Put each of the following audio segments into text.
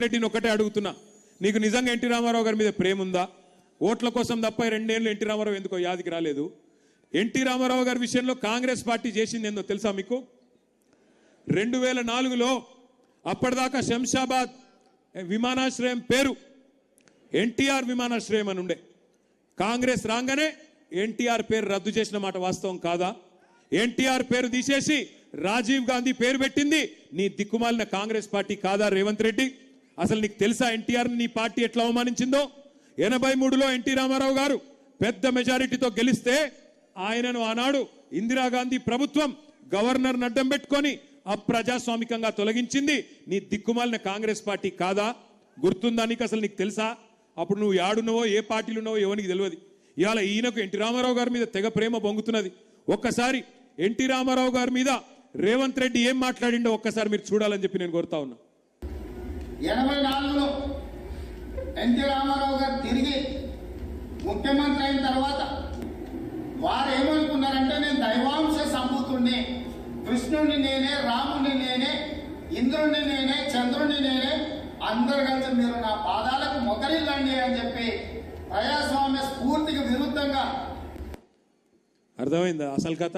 రెడ్డిని ఒకటే అడుగుతున్నా. నీకు నిజంగా ఎన్టీ రామారావు గారి మీద ప్రేమ ఉందా? ఓట్ల కోసం తప్ప రెండేళ్ళు ఎన్టీ రామారావు ఎందుకో యాదికి రాలేదు. ఎన్టీ రామారావు గారి విషయంలో కాంగ్రెస్ పార్టీ చేసింది ఏందో తెలుసా మీకు? రెండు వేల నాలుగులో అప్పటిదాకా శంషాబాద్ విమానాశ్రయం పేరు ఎన్టీఆర్ విమానాశ్రయం అని ఉండే. కాంగ్రెస్ రాగానే ఎన్టీఆర్ పేరు రద్దు చేసిన మాట వాస్తవం కాదా? ఎన్టీఆర్ పేరు తీసేసి రాజీవ్ గాంధీ పేరు పెట్టింది. నీ దిక్కుమాలిన కాంగ్రెస్ పార్టీ కాదా రేవంత్ రెడ్డి? అసలు నీకు తెలుసా ఎన్టీఆర్ నీ పార్టీ ఎట్లా అవమానించిందో? ఎనభై మూడులో ఎన్టీ రామారావు గారు పెద్ద మెజారిటీతో గెలిస్తే ఆయనను ఆనాడు ఇందిరాగాంధీ ప్రభుత్వం గవర్నర్ అడ్డం పెట్టుకొని అప్రజాస్వామికంగా తొలగించింది. నీ దిక్కుమాలిన కాంగ్రెస్ పార్టీ కాదా? గుర్తుందా నీకు అసలు నీకు తెలుసా? అప్పుడు నువ్వు యాడున్నావో ఏ పార్టీలు ఉన్నావో ఎవరికి తెలియదు. ఇవాళ ఈయనకు ఎన్టీ రామారావు గారి మీద తెగ ప్రేమ పొంగుతున్నది ఒక్కసారి ఎన్టీ రామారావు గారి మీద రేవంత్ రెడ్డి ఏం మాట్లాడిండో ఒక్కసారి మీరు చూడాలని చెప్పి నేను కోరుతా ఉన్నా. ఎనభై నాలుగులో ఎన్టీ రామారావు గారు తిరిగి ముఖ్యమంత్రి అయిన తర్వాత వారు ఏమనుకున్నారంటే నేను దైవాంశ సంభూతుణ్ణి కృష్ణుడిని నేనే రాముడిని నేనే ఇంద్రుణ్ణి నేనే చంద్రుణ్ణి నేనే అందరు కలిసి మీరు నా పాదాలకు మొదలిల్లండి అని చెప్పి ప్రజాస్వామ్య స్ఫూర్తికి విరుద్ధంగా అర్థమైందా? అసలు కథ?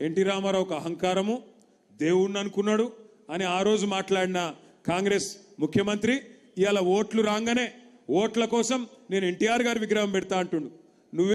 ఎన్టీ రామారావుకు అహంకారము దేవుణ్ణి అనుకున్నాడు అని ఆ రోజు మాట్లాడిన కాంగ్రెస్ ముఖ్యమంత్రి ఇవాళ ఓట్లు రాగానే ఓట్ల కోసం నేను ఎన్టీఆర్ గారి విగ్రహం పెడతా అంటుండు. నువ్వు